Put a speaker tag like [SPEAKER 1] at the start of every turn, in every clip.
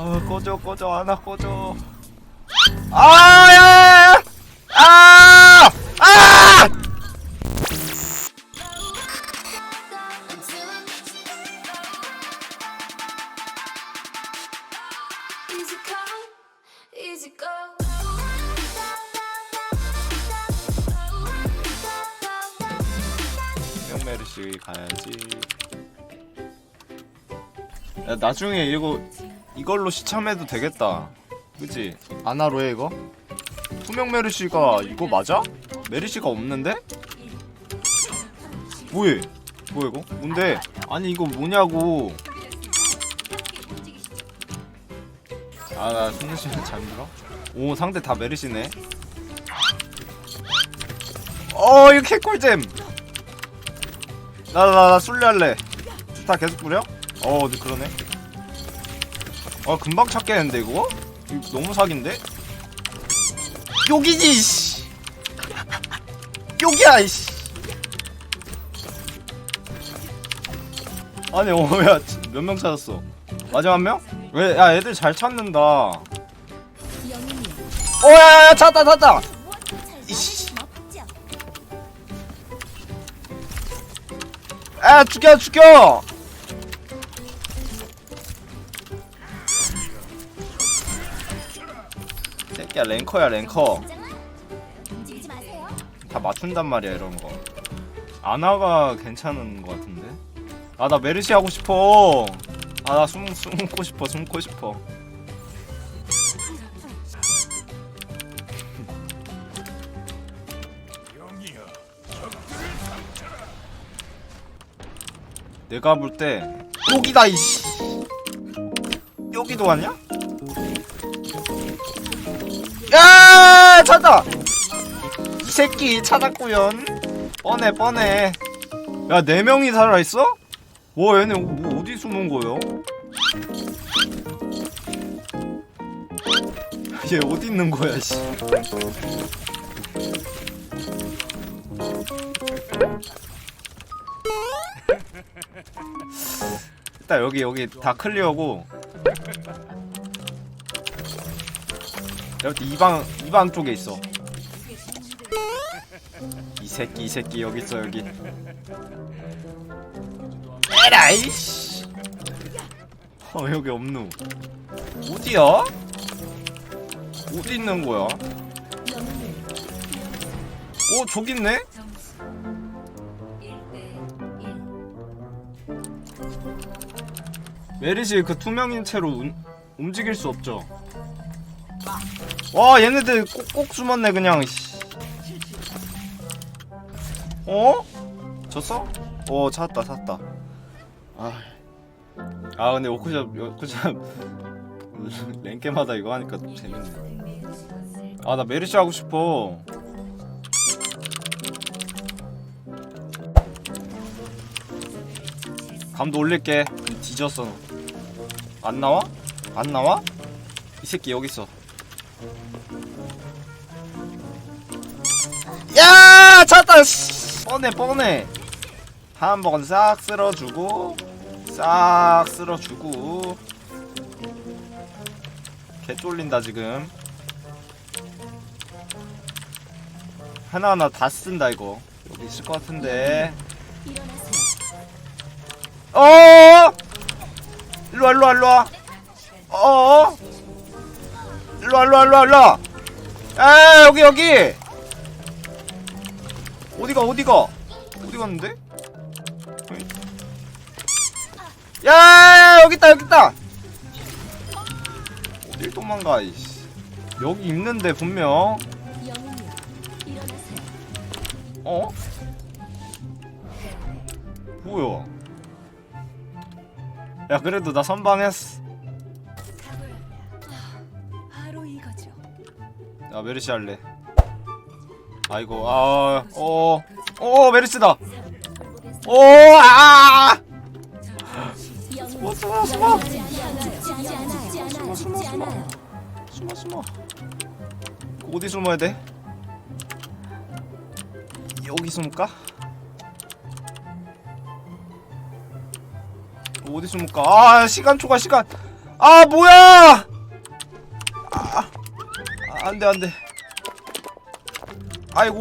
[SPEAKER 1] 아 꺼져 꺼져 하나 꺼져 아야야야 아! 아!
[SPEAKER 2] Easy come, easy go.
[SPEAKER 1] 명메르시 가야지 야 나중에 이거 이걸로 시참해도 되겠다 그치? 아나로 해 이거? 투명 메르시가 이거 맞아? 메르시가 없는데? 뭐해? 뭐야 이거? 뭔데? 아니 이거 뭐냐고 아나 잘 밀어? 오 상대 다 메르시네 어 이거 개꿀잼 나나나 술래 할래 다 계속 뿌려? 어 그러네 아 금방 찾겠는데 이거? 이거 너무 사기인데? 여기지 씨! 여기야 이씨! 아니 어야 몇 명 찾았어? 마지막 한 명? 왜 야 애들 잘 찾는다. 오야야 찾았다 찾았다! 이씨! 아 죽여 죽여 새끼야 랭커야 랭커. 다 맞춘단 말이야 이런 거. 아나가 괜찮은 거 같은데? 아 나 메르시 하고 싶어. 아 나 숨, 숨고 싶어 숨고 싶어. 내가 볼 때 여기다 이씨. 여기도 왔냐? 야 찾았다 이 새끼 찾았구연. 뻔해 뻔해. 야 네 명이 살아있어? 와 얘네 뭐 어디 숨은 거요? 얘 어디 있는 거야 씨. 일단 여기 여기 다 클리어고 여기 이방 이방 쪽에 있어 이 새끼 이 새끼 여기 있어 여기 에라이 씨 어 여기 없누 어디야? 어디 있는 거야? 오 저기 있네? 메리시 그 투명인 채로 움, 움직일 수 없죠 와 얘네들 꼭, 꼭 숨었네 그냥 씨. 어? 졌어? 어 찾았다 찾았다 아, 아 근데 오크샵 오크샵 랭게마다 이거 하니까 재밌네 아 나 메르시 하고 싶어 감도 올릴게 뒤졌어 너. 안 나와? 안 나와? 이 새끼 여기 있어 뻔해 뻔해. 한 번 싹 쓸어주고 싹 쓸어주고. 개 쫄린다 지금. 하나하나 다 쓴다 이거. 여기 있을 것 같은데. 어? 일로와 일로와 일로와. 어? 일로와 일로와 일로와 일로와. 아 여기 여기 어디가 어디가? 어디 갔는데? 야 여기 있다 여기 있다! 어딜 도망가 이씨. 여기 있는데 분명. 어? 뭐야? 야 그래도 나 선방했어. 야 메르시 할래 아이고 아어어 어, 메르시다. 오아 숨어 숨어 숨어. 숨어 숨어 숨어. 숨어 숨어. 어디 숨어야 돼? 여기 숨을까? 어디 숨을까? 아 시간 초과 시간. 아 뭐야! 아, 안돼 안돼 아이고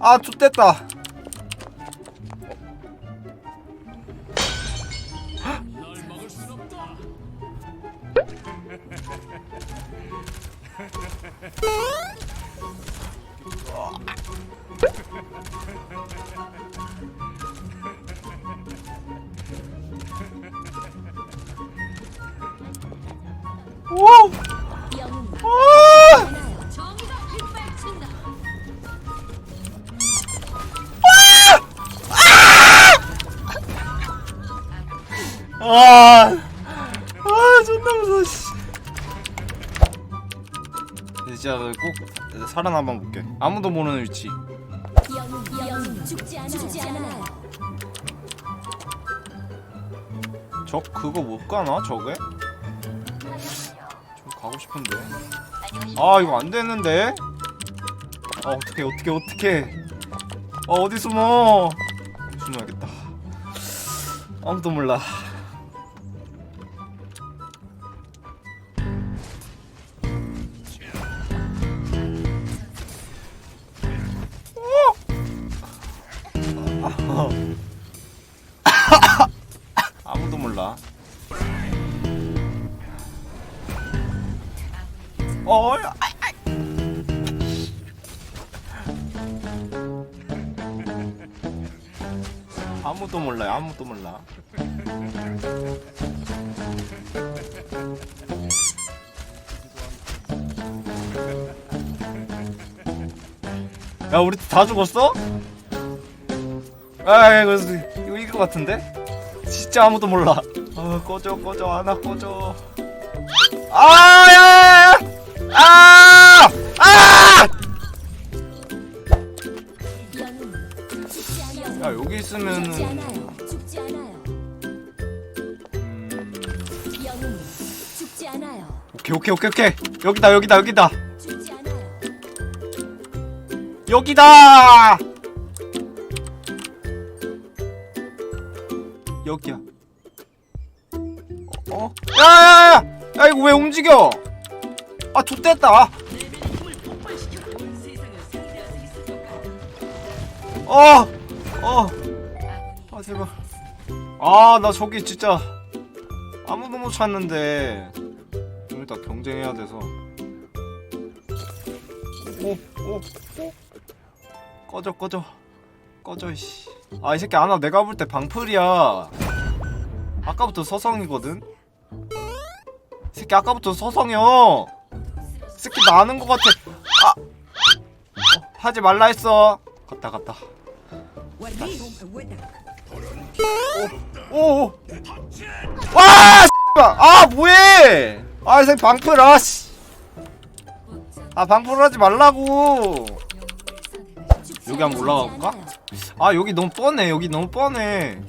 [SPEAKER 1] 아 좋됐다 오! 아, 아, 존나 무서워, 씨. 진짜 꼭 살아남아 볼게. 아무도 모르는 위치. 저 그거 못 가나 저게? 저 가고 싶은데. 아 이거 안 되는데. 아 어떻게 어떻게 어떻게? 아 어디 숨어? 숨어야겠다. 아무도 몰라. 몰라. 어, 아, 아. 아무도 몰라요. 아무도 몰라. 야, 우리 다 죽었어? 아, 이거 이거 이거 같은데? 진짜 아무도 몰라. 아, 꺼져, 꺼져, 하나 꺼져. 아, 야, 야, 야, 아, 아! 야, 여기 있으면은. 오케이, 오케이, 오케이, 오케이. 여기다, 여기다, 여기다. 여기다! 여기야. 어? 어? 야, 야, 야! 야, 이거 왜 움직여? 아, 좆됐다. 어! 어! 아, 제발. 아, 나 저기 진짜 아무도 못 찾는데. 좀 이따 경쟁해야 돼서. 오, 오, 오. 꺼져, 꺼져. 꺼져, 씨. 아, 이 새끼 아나 내가 볼 때 방풀이야. 아까부터 서성이거든? 이 새끼 아까부터. 이 새끼 나 아는 것 같아. 아! 어, 하지 말라 했어. 갔다, 갔다. 오, 오, 오. 와! 아, 뭐해! 아, 이 새끼 방풀, 아, 씨. 아, 방풀 하지 말라고. 여기 한번 올라가 볼까?
[SPEAKER 2] 아
[SPEAKER 1] 여기 너무 뻔해 여기 너무 뻔해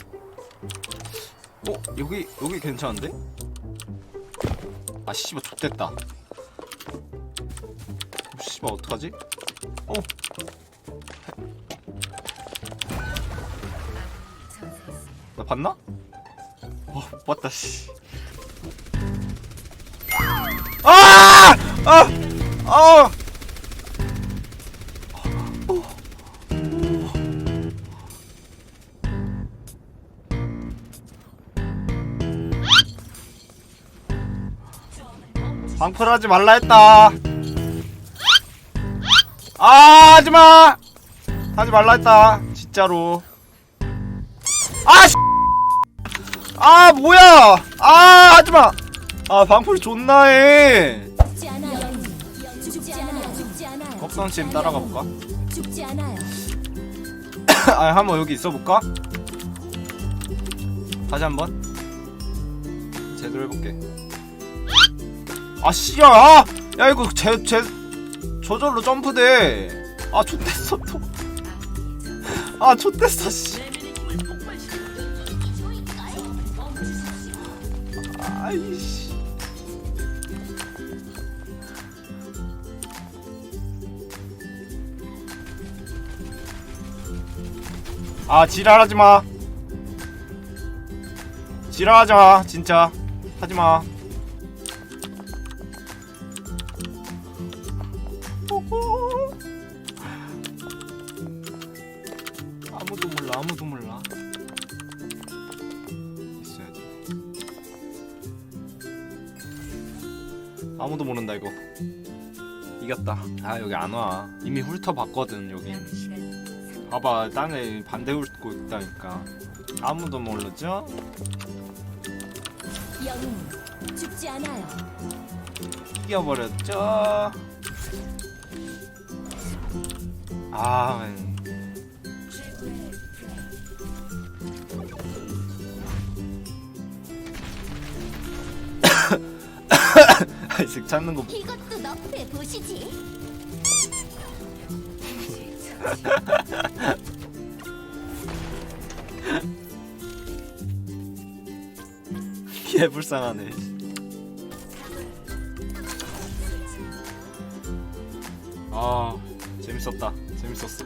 [SPEAKER 1] 어 여기 여기 괜찮은데? 아 씨발 좆됐다 어, 씨발 어떡하지? 어 나 봤나? 어 봤다 씨 아! 아! 아! 방풀하지 말라 했다. 아, 하지마! 하지 말라 했다. 진짜로. 아, 씨! 아, 뭐야! 아, 하지마! 아, 방풀 존나 해.
[SPEAKER 2] 죽지 않아요. 영웅 죽지 않아요. 죽지 않아요.
[SPEAKER 1] 꺽성침 따라가 볼까?
[SPEAKER 2] 아,
[SPEAKER 1] 한번 여기 있어 볼까? 다시 한번. 제대로 해볼게. 아, 씨야! 아! 야, 이거 제, 제, 저절로 점프돼. 아, 좆됐어, 또. 아, 좆됐어, 씨. 아이씨. 아, 지랄하지 마. 지랄하지 마, 진짜. 하지마 아무도 모른다 이거 이겼다 아 여기 안와 이미 훑어봤거든 여긴 봐봐 딴에 반대 훑고 있다니까 아무도 모르죠?
[SPEAKER 2] 영웅 죽지 않아요.
[SPEAKER 1] 이겨버렸죠? 아 아이색 찾는 거
[SPEAKER 2] 이것도 너프에 보시지.
[SPEAKER 1] 개 불쌍하네. 아 재밌었다. 재밌었어.